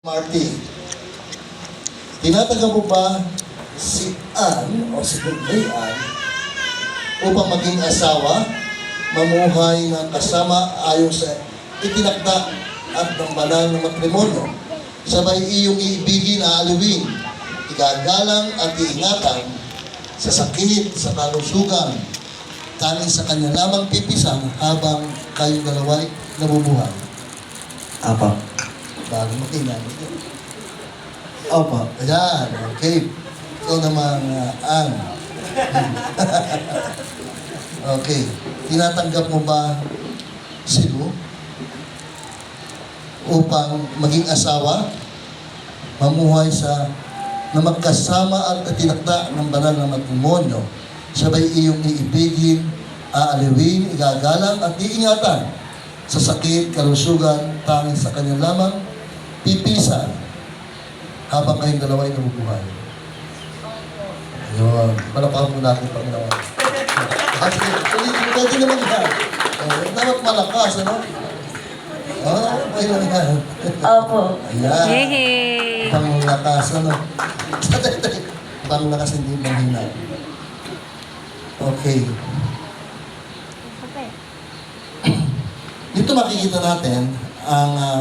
Marty, tinataga mo ba si Ann o si May Ann upang maging asawa, mamuhay ng kasama ayon sa itinakda at ng banal na matrimonyo, sabay iyong iibigin, aaluwin, igagalang at iingatan sa sakit, sa kalusugan, tanging sa kanya lamang pipisan habang kayong dalawa'y nabubuhay. Apa. Bago makinan. Opo. Ayan. Okay. Ikaw naman, uh, Ann. okay. Tinatanggap mo ba si Lou upang maging asawa, mamuhay sa na magkasama at tinakda ng banal na matrimonyo, sabay iyong iibigin, aalawin, igagalang at iingatan sa sakit, kalusugan, tanging sa kanya lamang, pipisan habang kayong dalawa ay nabubuhay. Ayun. Palakpakan mo natin naman. At pwede, pwede naman yan. Eh, dapat malakas, ano? Ah, pwede naman yan. Opo. Ayan. Yehey! Pang lakas, ano? Pang lakas, hindi mahina. Okay. Dito makikita natin ang ah,